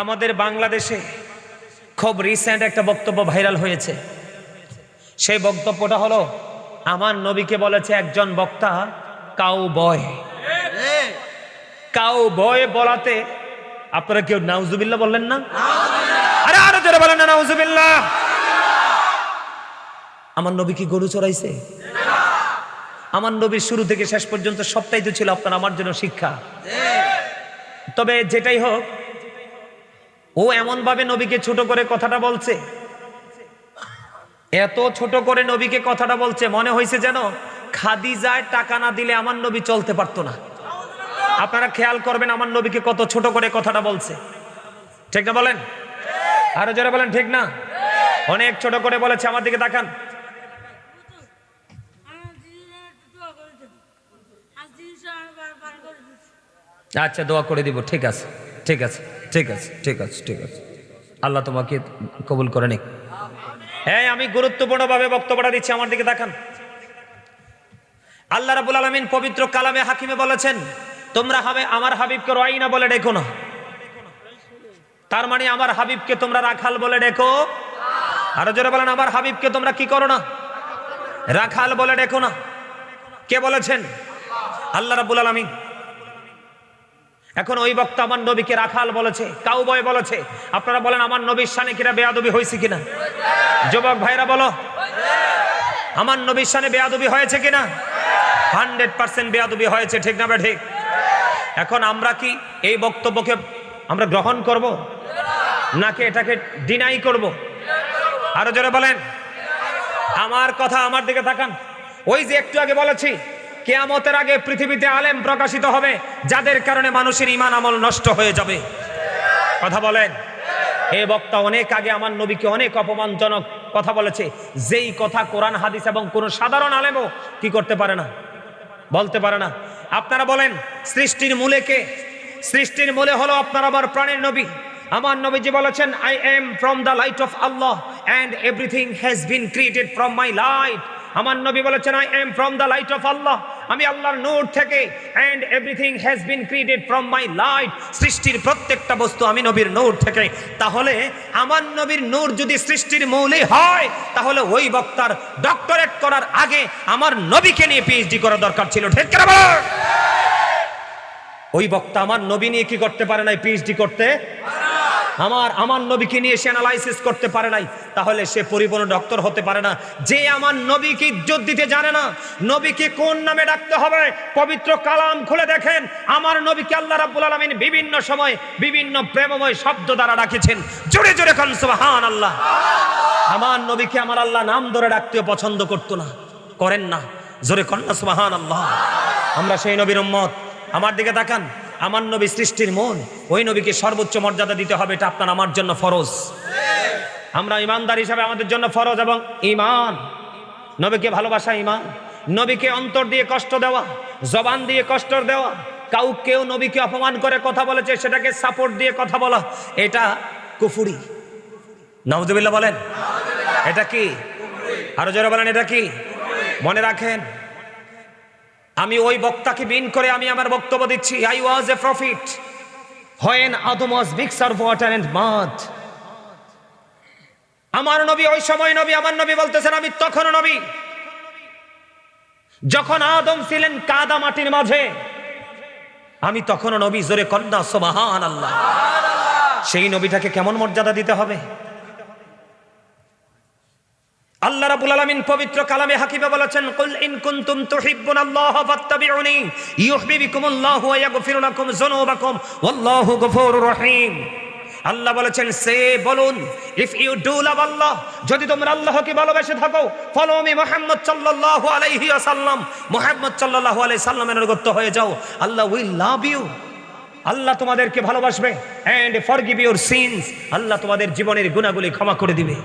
আমাদের বাংলাদেশে খুব রিসেন্ট একটা বক্তব্য ভাইরাল হয়েছে। সেই বক্তব্যটা হলো, আমার নবীকে বলেছে একজন বক্তা কাউ বয় কাউ বয় বলাতে আপনারা কেউ নাউজুবিল্লাহ বললেন না? আরে আরও জোরে বলেন না, নাউজুবিল্লাহ। আমার নবী কি গরু চড়াইছে? আমার নবীর শুরু থেকে শেষ পর্যন্ত সবটাই তো ছিল আপনার, আমার জন্য শিক্ষা। তবে যেটাই হোক ও এমন ভাবে নবীকে ছোট করে কথাটা বলছে? এত ছোট করে নবীকে কথাটা বলছে, মনে হয়েছে যেন খাদিজায় টাকা না দিলে আমার নবী চলতে পারতো না। আপনারা খেয়াল করবেন আমার নবীকে কত ছোট করে কথাটা বলছে। ঠিক না বলেন? আরও যারা বলেন, ঠিক না? অনেক ছোট করে বলেছে, আমার দিকে দিচ্ছি আচ্ছা দোয়া করে দিব, ঠিক আছে। ঠিক আছে ঠিক আছে ঠিক আছে ঠিক আছে। আল্লাহ তোমাকে কবুল করে নিক। হ্যাঁ আমি গুরুত্বপূর্ণভাবে বক্তব্যটা দিচ্ছি, আমার দিকে দেখান। আল্লাহ রাবুল আলমিন পবিত্র কালামে হাকিমে বলেছেন, তোমরা হবে আমার হাবিবকে রয়না বলে ডেকো না। তার মানে আমার হাবিবকে তোমরা রাখাল বলে ডেকো। আরও জোরে বলেন, আমার হাবিবকে তোমরা কি করো না? রাখাল বলে ডেকো না। কে বলেছেন? আল্লাহ রাবুল আলমিন। এখন ওই বক্তা আমার নবীকে রাখাল বলেছে, কাউবয় বলেছে। আপনারা বলেন, আমার নবীর সানে কিনা বেয়াদবি হয়েছে কিনা? যুবক ভাইরা বলো, আমার নবীর সানে বেয়াদবি হয়েছে কিনা? হান্ড্রেড পার্সেন্ট বেয়াদবি হয়েছে, ঠিক না ঠিক এখন আমরা কি এই বক্তব্যকে আমরা গ্রহণ করব, নাকি এটাকে ডিনাই করব? আরও জোরে বলেন। আমার কথা আমার দিকে তাকান। ওই যে একটু আগে বলেছি কেয়ামতের আগে পৃথিবীতে আলেম প্রকাশিত হবে, যাদের কারণে মানুষের ইমান আমল নষ্ট হয়ে যাবে। কথা বলেন। এই বক্তা, অনেক আগে আমার নবীকে অনেক অপমানজনক কথা বলেছে। যেই কথা কোরআন, হাদিস এবং কোন সাধারণ আলেমও কি করতে পারে না, বলতে পারে না। আপনারা বলেন, সৃষ্টির মূলে কে? সৃষ্টির মূলে হলো আপনার আবার প্রাণের নবী। আমার নবীজি বলেছেন I am from the light of Allah and everything has been created from my light আমার নবী বলেছেন I am from the light of Allah আমি আল্লাহর নূর থেকে and everything has been created from my light সৃষ্টির প্রত্যেকটা বস্তু আমি নবীর নূর থেকে তাহলে আমার নবীর নূর যদি সৃষ্টির মৌলে হয়, তাহলে ওই বক্তার ডক্টরেট করার আগে আমার নবীকে নিয়ে পিএইচডি করা দরকার ছিল, ঠিক? ওই বক্তা আমার নবী নিয়ে কি করতে পারে নাই পিএইচডি করতে আমার আমার নবীকে নিয়ে সে অ্যানালাইসিস করতে পারে নাই, তাহলে সে পরিপূর্ণ ডক্টর হতে পারে না। যে আমার নবীকে ইজ্জত দিতে জানে না, নবীকে কোন নামে ডাকতে হবে? পবিত্র কালাম খুলে দেখেন, আমার নবীকে আল্লাহ রাব্বুল আলামিন বিভিন্ন সময় বিভিন্ন প্রেমময় শব্দ দ্বারা ডাকেছেন। জোরে জোরে খান সুবহান আল্লাহ আমার নবীকে আমার আল্লাহ নাম ধরে ডাকতেও পছন্দ করতো না, করেন না। জোরে কন্যা সুবহান আল্লাহ আমরা সেই নবীর উম্মত। আমার দিকে তাকান। আমার নবী সৃষ্টির মন, ওই নবীকে সর্বোচ্চ মর্যাদা দিতে হবে, এটা আপনার আমার জন্য ফরজ। আমরা ইমানদার হিসাবে আমাদের জন্য ফরজ এবং ইমান। নবীকে ভালোবাসা ইমান, নবীকে অন্তর দিয়ে কষ্ট দেওয়া, জবান দিয়ে কষ্ট দেওয়া কাউ কেউ নবীকে অপমান করে কথা বলেছে, সেটাকে সাপোর্ট দিয়ে কথা বলা, এটা কুফুরি। নওয়াজুবিল্লাহ বলেন, এটা কি? আরও জোরে বলেন, এটা কি? মনে রাখেন আমি ওই বক্তাকে বিন করে আমি আমার বক্তব্য দিচ্ছি। I was a prophet when Adam was mixer water and mud আমার নবী, ওই সময় নবী, আমার নবী বলতেছেন, আমি তখন নবী। যখন আদম ছিলেন কাদা মাটির মাঝে, আমি তখনও নবী, জোরে কন্যা সোবাহান আল্লাহ সেই নবীটাকে কেমন মর্যাদা দিতে হবে? আল্লাহ রাব্বুল আলামিন পবিত্র কালামে হাকিমে বলেছেন, কুল ইন কুনতুম তুহিব্বুনাল্লাহ ফাত্তাবিউনি, ইউহিব্বুকুমুল্লাহু ওয়া ইয়াগফিরু লাকুম যুনুবাকুম, ওয়াল্লাহু গফুরুর রহিম। আল্লাহ বলেছেন, সে বলুন, if you do love Allah, যদি তোমরা আল্লাহকে ভালোবেসে থাকো, ফলো মি মুহাম্মদ সাল্লাল্লাহু আলাইহি ওয়াসাল্লাম, মুহাম্মদ সাল্লাল্লাহু আলাইহি সাল্লামের অনুগত হয়ে যাও, আল্লাহ উইল লাভ ইউ। আল্লাহ তোমাদেরকে ভালোবাসবে and forgive your sins, Allah তোমাদের জীবনের গুনাহগুলি ক্ষমা করে দিবে।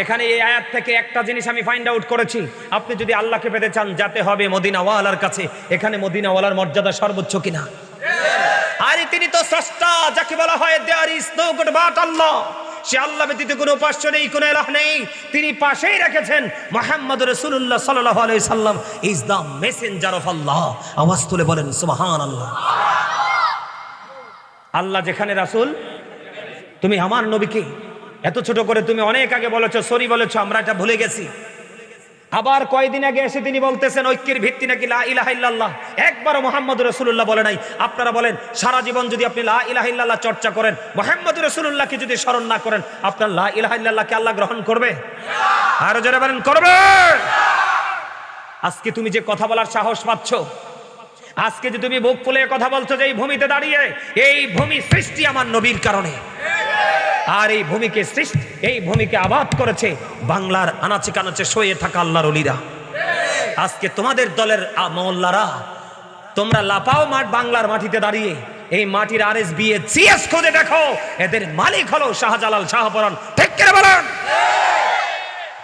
এখানে এই আয়াত থেকে একটা জিনিস আমি ফাইন্ড আউট করেছি। আপনি যদি আল্লাহকে পেতে চান, যাতে হবে মদিনাওয়ালার কাছে, এখানে মদিনাওয়ালার মর্যাদা সর্বোচ্চ কিনা? আরে তিনি তো স্রষ্টা, যাকে বলা হয় there is no god but Allah সে আল্লাহ ব্যতীত কোনো উপাস্য নেই, কোনো এলাহ নেই। তিনি পাশেই রেখেছেন মোহাম্মদ রসুল্লাহ সাল্লাহ আলাই সাল্লাম। Is the messenger of Allah আওয়াজ তুলে বলেন সুবহান আল্লাহ আল্লাহ যেখানে রাসূল, তুমি আমার নবীকে এত ছোট করে তুমি অনেক আগে বলেছ, সরি বলেছ, আমরা এটা ভুলে গেছি। আবার কয়দিন আগে এসে তিনি বলতেছেন, ঐক্যের ভিত্তি নাকি লা ইলাহা ইল্লাল্লাহ? একবারও মোহাম্মদ রসুল্লাহ বলে নাই। আপনারা বলেন, সারা জীবন যদি আপনি লা ইলাহা চর্চা করেন, মোহাম্মদ রসুল্লাহকে যদি স্মরণ না করেন, আপনার লা ইলাহা ইল্লাল্লাহকে আল্লাহ গ্রহণ করবে? আরও যারা বলেন, করবে! আজকে তুমি যে কথা বলার সাহস পাচ্ছ, আজকে যে তুমি বুক ফুলে কথা বলছো যে এই ভূমিতে দাঁড়িয়ে, এই ভূমি সৃষ্টি আমার নবীর কারণে। আর এই ভূমিকে সৃষ্টি, এই ভূমিকে আবাদ করেছে বাংলার আনাচে কানাচে শোয়ে থাকা আল্লাহর অলিরা। আজকে তোমাদের দলের মোল্লারা তোমরা লাপাও মাঠ বাংলার মাটিতে দাঁড়িয়ে, এই মাটির আর এস বিয়ে জিএস খুঁজে দেখো, এদের মালিক হলো শাহজালাল শাহপরান ঠিক করে বলেন?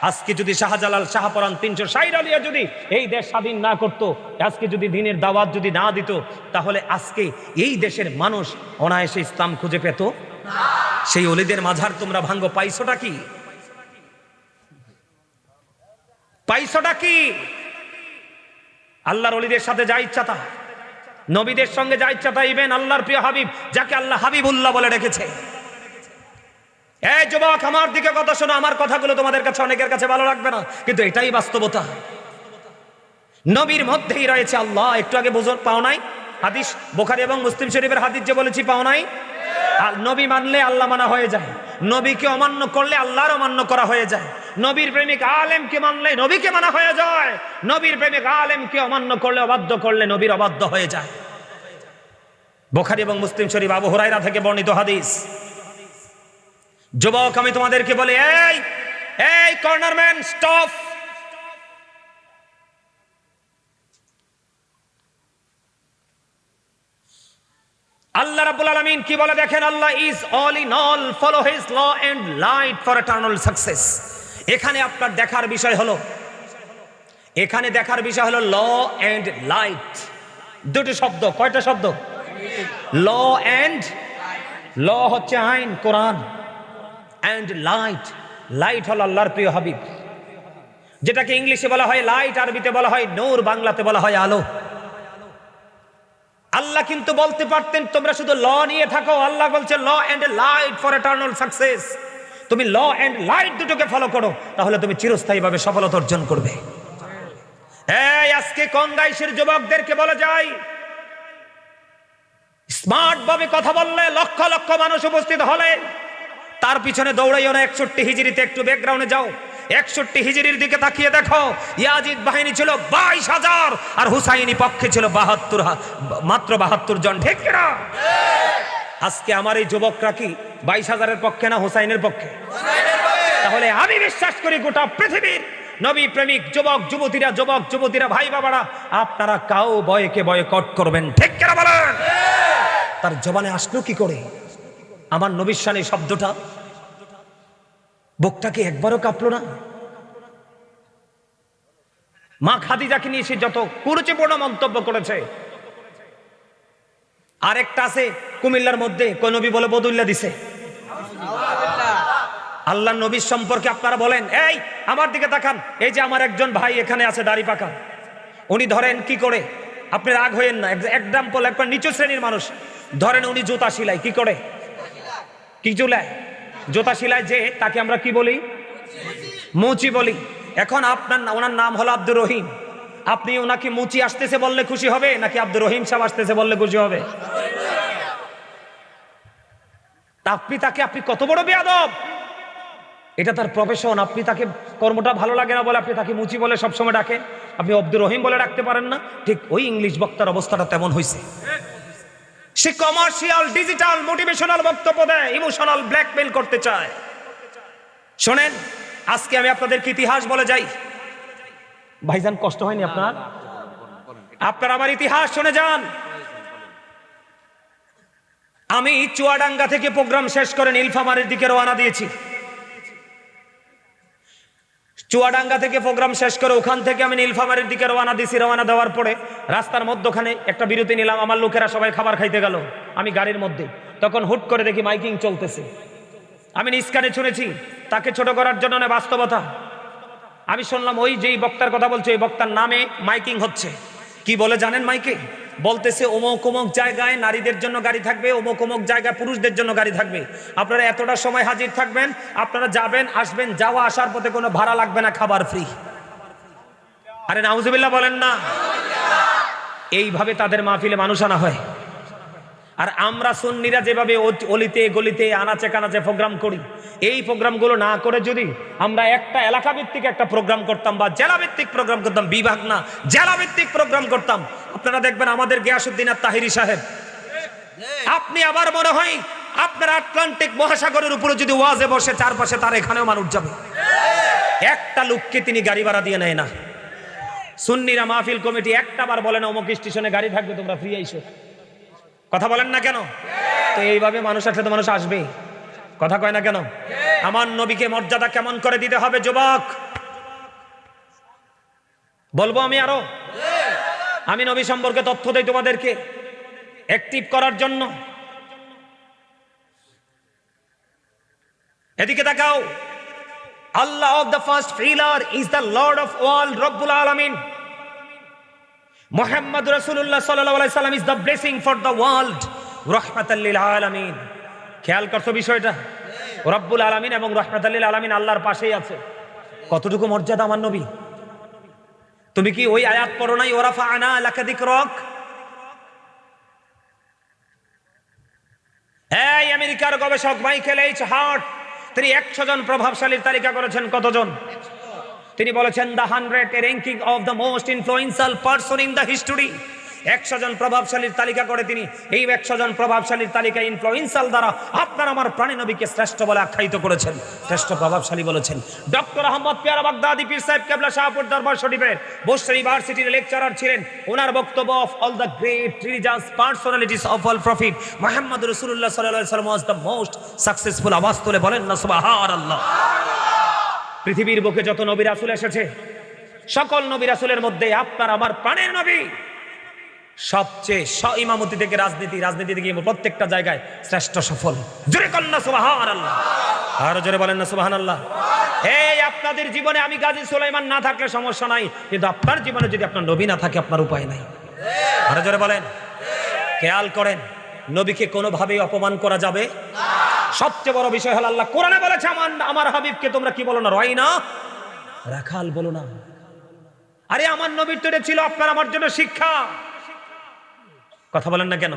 আজকে যদি শাহজালাল শাহপরান তিনশো ষাট আলিয়া যদি এই দেশ স্বাধীন না করত, আজকে যদি দিনের দাওয়াত যদি না দিত, তাহলে আজকে এই দেশের মানুষ অনায়াসে ইসলাম খুঁজে পেত? সেই অলিদের মাঝার তোমরা ভাঙ্গ, পাইছোটা কি? পাইছোটা কি? আল্লাহর অলিদের সাথে যা ইচ্ছা তা। নবীদের সঙ্গে যা ইচ্ছা তা ইবেন আল্লাহর প্রিয় হাবিব, যাকে আল্লাহ হাবিবুল্লাহ বলে রেখেছে। এই যুবক, আমার দিকে কথা শোনো, আমার কথাগুলো তোমাদের কাছে অনেকের কাছে ভালো লাগবে না, কিন্তু এটাই বাস্তবতা। নবীর মধ্যেই রয়েছে আল্লাহ, একটু আগে বুঝো, পাও নাই? হাদিস, বোখারি এবং মুসলিম শরীফের হাদিস যে বলেছি, পাও নাই? আর নবী মানলে আল্লাহ মানা হয়ে যায়। নবীকে অমান্য করলে আল্লাহর অমান্য করা হয়ে যায়। নবীর প্রেমিক আলেমকে মানলে নবীকে মানা হয়ে যায়। নবীর প্রেমিক আলেমকে অমান্য করলে অবাধ্য করলে নবীর অবাধ্য হয়ে যায়। বোখারি এবং মুসলিম শরীফ আবু হুরাইরা থেকে বর্ণিত হাদিস। যুবক, আমি তোমাদেরকে বলি, এই এই কর্নারম্যান, স্টপ! আল্লাহ রাব্বুল আলামিন কি বলে দেখেন? Allah is all in all follow his law and light for eternal success এখানে আপনার দেখার বিষয় হলো, এখানে দেখার বিষয় হলো ল এন্ড লাইট দুটো শব্দ, কয়টা শব্দ? ল এন্ড ল হচ্ছে আইন, কোরআন। অ্যান্ড লাইট লাইট হল আল্লাহর প্রিয় হাবিব। যেটাকে ইংলিশে বলা হয় লাইট আরবিতে বলা হয়, নূর বাংলাতে বলা হয়, আলো। আল্লাহ কিন্তু বলতে পারতেন, তোমরা শুধু ল নিয়ে থাকো। আল্লাহ বলছে, law and light for eternal success. তুমি ল এন্ড লাইট দুটোকে ফলো করো, তাহলে তুমি চিরস্থায়ীভাবে সফলতা অর্জন করবে। এই, আজকে কঙ্গাইশের যুবকদেরকে বলা যায়, স্মার্ট ভাবে কথা বললে লক্ষ লক্ষ মানুষ উপস্থিত হলে, তার পিছনে দৌড়াইও না একষট্টি হিজড়িতে, একটু ব্যাকগ্রাউন্ডে যাও। একষট্টি হিজড়ির দিকে তাকিয়ে দেখো, ইয়াজিদ বাহিনী ছিল বাইশ হাজার, আর হুসাইনি পক্ষে ছিল বাহাত্তর মাত্র বাহাত্তর জন, ঠিক কিনা? আজকে আমার এই যুবকরা কি বাইশ হাজারের পক্ষে না হুসাইনের পক্ষে? তাহলে আমি বিশ্বাস করি গোটা পৃথিবীর নবী প্রেমিক, যুবক, যুবতীরা যুবক, যুবতীরা, ভাই বাবারা, আপনারা কাউ বয়কে বয়ে কট করবেন, ঠিক কিনা বলেন? তার জবানে আসলো কি করে? আমার নবিশ্বানী শব্দটা বুকটাকে একবারও কাঁপলো না। মা খাদিজাকে নিয়ে সে যত কুরুচিপূর্ণ মন্তব্য করেছে। আরেকটা আছে কুমিল্লার মধ্যে কোন নবী বলে বদুল্লা দিছে। আল্লাহ নবীর সম্পর্কে আপনারা বলেন, এই, আমার দিকে তাকান। এই যে আমার একজন ভাই এখানে আছে দাড়ি পাকা। উনি ধরেন কি করে? আপনি রাগ হইেন না। এক্সাম্পল একবার নিচু শ্রেণির মানুষ। ধরেন উনি জুতা সিলাই, কি করে? কি চুলায় জুতা শিলায় যে তাকে আমরা কি বলি? মুচি বলি। এখন আপনার ওনার নাম হলো আব্দুর রহিম। আপনি ওনাকে মুচি আসতেছে বললে খুশি হবে, নাকি আব্দুর রহিম সাহেব আসতেছে বললে খুশি হবে? আপনি তাকে আপনি কত বড় বেয়াদব! এটা তার প্রফেশন আপনি তাকে কর্মটা ভালো লাগে না বলে আপনি তাকে মুচি বলে সবসময় ডাকে আপনি আব্দুর রহিম বলে ডাকতে পারেন না। ঠিক ওই ইংলিশ বক্তার অবস্থাটা তেমন হয়েছে সে কমার্শিয়াল ডিজিটাল মোটিভেশনাল বক্তব্য দেয় ইমোশনাল ব্ল্যাকমেল করতে চায়। শোনেন, আজকে আমি আপনাদেরকে ইতিহাস বলে যাই। ভাইজান, কষ্ট হয়নি আপনার? আপনার আমার ইতিহাস শুনে যান। আমি চুয়াডাঙ্গা থেকে প্রোগ্রাম শেষ করে নীলফামারের দিকে রওনা দিয়েছি। চুয়াডাঙ্গা থেকে প্রোগ্রাম শেষ করে ওখান থেকে আমি নীলফামারের দিকে রওনা দিছি রওনা দেওয়ার পরে। রাস্তার মধ্যখানে একটা বিরতি নিলাম, আমার লোকেরা সবাই খাবার খাইতে গেল। আমি গাড়ির মধ্যে। তখন হুট করে দেখি মাইকিং চলতেছে। আমি নিষ্কানে শুনেছি, তাকে ছোট করার জন্য না বাস্তবতা। আমি শুনলাম, ওই যেই বক্তার কথা বলছে, ওই বক্তার নামে মাইকিং হচ্ছে। কি বলে জানেন মাইকে? বলতেছে, অমুক অমুক জায়গায় নারীদের জন্য গাড়ি থাকবে, অমুক অমুক জায়গায় পুরুষদের জন্য গাড়ি থাকবে। আপনারা এতটা সময় হাজির থাকবেন, আপনারা যাবেন, আসবেন, যাওয়া আসার পথে কোনো ভাড়া লাগবে না, খাবার ফ্রি আরে নাউজুবিল্লাহ বলেন না। এইভাবে তাদের মাহফিলে মানুষ আনা হয়। আর আমরা সুন্নিরা যেভাবে অলিতে, গলিতে, আনাচে কানাচে প্রোগ্রাম করি, এই প্রোগ্রামগুলো না করে যদি আমরা একটা এলাকা ভিত্তিক একটা প্রোগ্রাম করতাম বা জেলা ভিত্তিক প্রোগ্রাম করতাম, বিভাগ না জেলা ভিত্তিক প্রোগ্রাম করতাম, আপনারা দেখবেন আমাদের গিয়াসুদ্দিন আর তাহিরি সাহেব। আপনি আবার মনে হয় আপনার আটলান্টিক মহাসাগরের উপরে যদি ওয়াজে বসে, চারপাশে তার এখানেও মানুষ যাবে। একটা লোককে তিনি গাড়ি ভাড়া দিয়ে নেয় না। সুন্নিরা মাহফিল কমিটি একটা বার বলে না, অমুক স্টেশনে গাড়ি থাকবে, তোমরা ফ্রি আইসো। কথা বলেন না কেন? তো এইভাবে মানুষ আসলে তো মানুষ আসবে কথা কয় না কেন? আমার নবীকে মর্যাদা কেমন করে দিতে হবে, যুবক? বলব আমি আরও? আমি নবী সম্পর্কে তথ্য দেই তোমাদেরকে অ্যাক্টিভ করার জন্য। এদিকে তাকাও। Allah of the first pillar is the lord of world রব্বুল আলামিন। মোহাম্মদ রসুল্লাহ সাল্লাহ সাল্লাম is the blessing for the world রহমাতাল্লিল আলামিন। খেয়াল করছ বিষয়টা? রব্বুল আলামিন এবং রহমাতাল্লিল আলামিন আল্লাহর পাশেই আছে। কতটুকু মর্যাদা আমার নবী? তুমি কি ওই আয়াত পড়ো নাই ওরাফা আনা লাকাদিক রক এই আমেরিকার গবেষক মাইকেল এইচ হার্ট তিনি একশো জন প্রভাবশালীর তালিকা করেছেন, কতজন? তিনি বলেছেন, the hundred ranking of the most influential person in the history. একশো জন প্রভাবশালীর তালিকা করে তিনি। এই একশো জন প্রভাবশালীর তালিকা ইনফ্লুয়েন্সাল দ্বারা আপনার আমার প্রাণী নবীকে শ্রেষ্ঠ বলে আখ্যায়িত করেছেন। শ্রেষ্ঠ প্রভাবশালী বলেছেন। ডক্টর আহমদ পিয়ারা বাগদাদি, পীর সাহেব কেবলা, শাহপুর দরবার শরীফের বোস্টার ইউনিভার্সিটির লেকচারার ছিলেন। ওনার বক্তব্য of all the great religious personalities of all prophet Muhammad Rasulullah সাল্লাহ সাল্লাম ওয়াজ দ্য মোস্ট সাকসেসফুল আওয়াজ তুলে বলেন না সুবহান আল্লাহ পৃথিবীর বুকে যত নবী রাসুল এসেছে, সকল নবী রাসুলের মধ্যে আপনার আমার প্রাণের নবী। সবচেয়ে স ইমামতি থেকে রাজনীতি রাজনীতি থেকে প্রত্যেকটা জায়গায় শ্রেষ্ঠ সফল। জোরে কন্যা আল্লাহ আরও জোরে বলেন না সুবাহান আল্লাহ এই আপনাদের জীবনে আমি গাজী সুলাইমান না থাকলে সমস্যা নাই, কিন্তু আপনার জীবনে যদি আপনার নবী না থাকে, আপনার উপায় নাই। আরও জোরে বলেন। খেয়াল করেন, নবীকে কোনোভাবেই অপমান করা যাবে? সবচেয়ে বড় বিষয় হল আল্লাহ কোরআনে বলেছে, আমার আমার হাবিবকে তোমরা কি বলো না, রয় না? রাখাল বলো না। আরে, আমার নবীর তো ছিল আপনার, আমার জন্য শিক্ষা। কথা বলেন না কেন?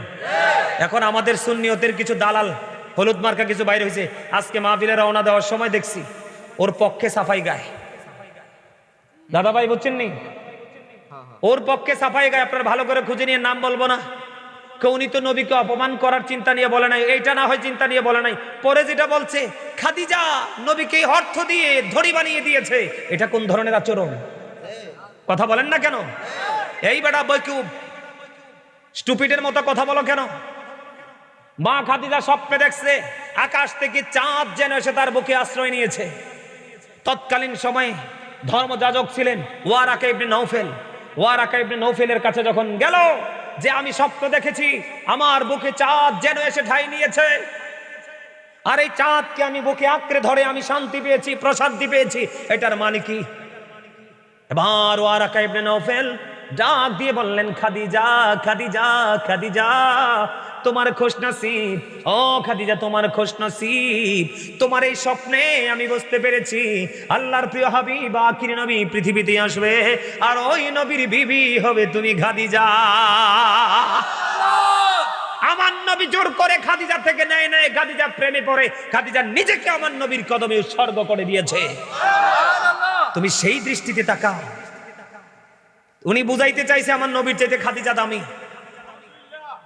এখন আমাদের সুন্নিয়তের কিছু দালাল, হলুদ মার্কা কিছু বাইরে হয়েছে। আজকে মাহফিলে রওনা দেওয়ার সময় দেখছি, ওর পক্ষে সাফাই গায়। দাদা ভাই বুঝছেন নি? ওর পক্ষে সাফাই গায়, আপনার ভালো করে খুঁজে নিয়ে নাম বলব না। কেউ উনি তো নবীকে অপমান করার চিন্তা নিয়ে বলে নাই, এইটা না হয় চিন্তা নিয়ে বলে নাই। পরে যেটা বলছে, খাদিজা নবীকে অর্থ দিয়ে ধরি বানিয়ে দিয়েছে। এটা কোন ধরনের আচরণ? কথা বলেন না কেন? এই বেটা বৈকুব স্টুপিডের মতো কথা বলো কেন? মা খাদিজা স্বপ্নে দেখছে, আকাশ থেকে চাঁদ যেন এসে তার বুকে আশ্রয় নিয়েছে। তৎকালীন সময়ে ধর্মযাজক ছিলেন Waraqa ibn Nawfal Waraqa ibn নৌফেলের কাছে যখন গেল যে আমি স্বপ্ন দেখেছি, আমার বুকে চাঁদ যেন এসে ঠাই নিয়েছে। আর এই চাঁদকে আমি বুকে আঁকড়ে ধরে আমি শান্তি পেয়েছি, প্রশান্তি পেয়েছি, এটার মানে কি? এবার ওয়ারাকা ইবনে নৌফেল ডাক দিয়ে বললেন খাদিজা খাদিজা খাদিজা তোমার খোশ নসিব। ও খাদিজা তোমার খোশ নসিব। তোমার এই স্বপ্নে আমি বুঝতে পেরেছি আল্লাহর প্রিয় হাবিব আখির নবী পৃথিবীতে আসবে আর ওই নবীর বিবি হবে তুমি খাদিজা। আমার নবী জোর করে খাদিজা থেকে নেয় নেয় খাদিজা প্রেমে পড়ে খাদিজা নিজেকে আমার নবীর কদমে উৎসর্গ করে দিয়েছে। তুমি সেই দৃষ্টিতে তাকাও। উনি বুঝাইতে চাইছে আমার নবীর চাইতে খাদিজা দামি।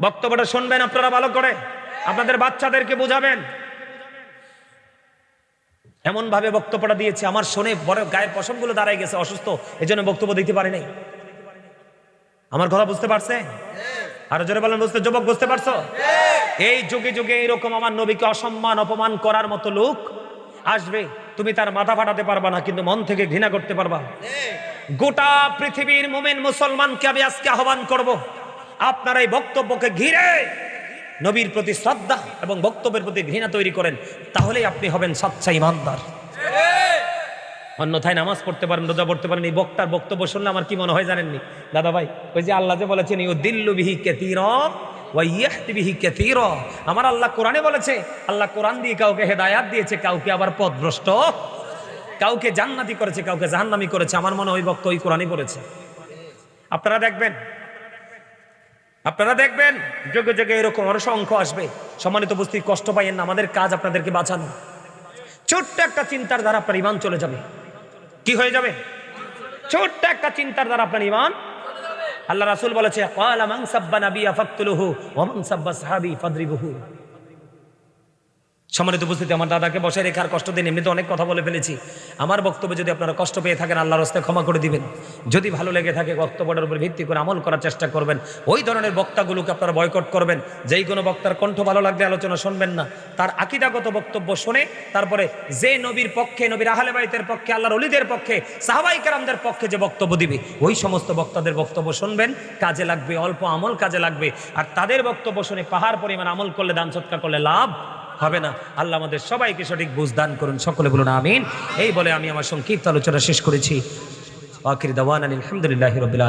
বক্তব্যটা শুনবেন আপনারা ভালো করে। আপনাদের বাচ্চাদেরকে বুঝাবেন। এমন ভাবে বক্তব্যটা দিয়েছে। আমার শোনে বড় গায়ের পশমগুলো দাঁড়ায় গেছে, অসুস্থ। এই জন্য বক্তব্য দিতে পারি নাই। আমার কথা বুঝতে পারছে? আরও জোরে বলেন, বুঝতে যুবক, বুঝতে পারছ? এই যুগে যুগে এরকম আমার নবীকে অসম্মান, অপমান করার মতো লোক আসবে। তুমি তার মাথা ফাটাতে পারবা না, কিন্তু মন থেকে ঘৃণা করতে পারবা। গোটা পৃথিবীর মোমেন মুসলমানকে আমি আজকে আহ্বান করব, আপনার এই বক্তব্যকে ঘিরে নবীর প্রতি শ্রদ্ধা এবং বক্তব্যের প্রতি ঘৃণা তৈরি করেন, তাহলেই আপনি হবেন সচ্চা ইমানদার। অন্যথায় নামাজ পড়তে পারেন, রোজা পড়তে পারেন, এই বক্তার বক্তব্য শুনলে আমার কি মনে হয় জানেননি? দাদা ভাই, ওই যে আল্লাহ যে বলেছেন ইউ দিল্লু বিহি কেতির আমার আল্লাহ কোরআনে বলেছে, আল্লাহ কোরআন দিয়ে কাউকে হেদায়াত দিয়েছে, কাউকে আবার পথভ্রষ্ট কাউকে জান্নাতি করেছে, কাউকে জাহান্নামি করেছে। আমার মনে ওই বক্ত ওই কোরআনই করেছে আপনারা দেখবেন আপনারা দেখবেন, যোগে যোগে এরকম অসংখ্য আসবে। সম্মানিত উপস্থিত, কষ্ট পাইয়েন না, আমাদের কাজ আপনাদেরকে বাঁচানো। ছোট্ট একটা চিন্তার দ্বারা আপনার ইমান চলে যাবে। কি হয়ে যাবে? ছোট্ট একটা চিন্তার দ্বারা আপনার ইমান আল্লাহ রাসূল বলেছে ক্বালা মান সাব্বা নাবিয়া ফাকতুলুহু, ওয়া মান সাব্বা সাহাবী ফাদরিবুহু। সম্মানিত উপস্থিতি, আমার দাদাকে বসে রেখার কষ্ট দিন এমনিতে অনেক কথা বলে ফেলেছি। আমার বক্তব্যে যদি আপনারা কষ্ট পেয়ে থাকেন, আল্লাহর হস্তে ক্ষমা করে দিবেন। যদি ভালো লেগে থাকে, বক্তব্যটার উপর ভিত্তি করে আমল করার চেষ্টা করবেন। ওই ধরনের বক্তাগুলোকে আপনারা বয়কট করবেন। যেই কোনো বক্তার কণ্ঠ ভালো লাগলে আলোচনা শুনবেন না। তার আকিদাগত বক্তব্য শুনে তারপরে যে নবীর পক্ষে, নবীর আহলে বাইতের পক্ষে, আল্লাহর অলিদের পক্ষে, সাহাবাই কারামদের পক্ষে যে বক্তব্য দিবে, ওই সমস্ত বক্তাদের বক্তব্য শুনবেন। কাজে লাগবে, অল্প আমল কাজে লাগবে। আর তাদের বক্তব্য শুনে পাহাড় পরিমাণ আমল করলে, দান সৎকার করলে লাভ হবে না। আল্লাহ আমাদের সবাইকে সঠিক বুঝ দান করুন। সকলে বলুন আমিন। এই বলে আমি আমার সংক্ষিপ্ত আলোচনা শেষ করেছি। আখির দাওয়ান আলহামদুলিল্লাহ রবিল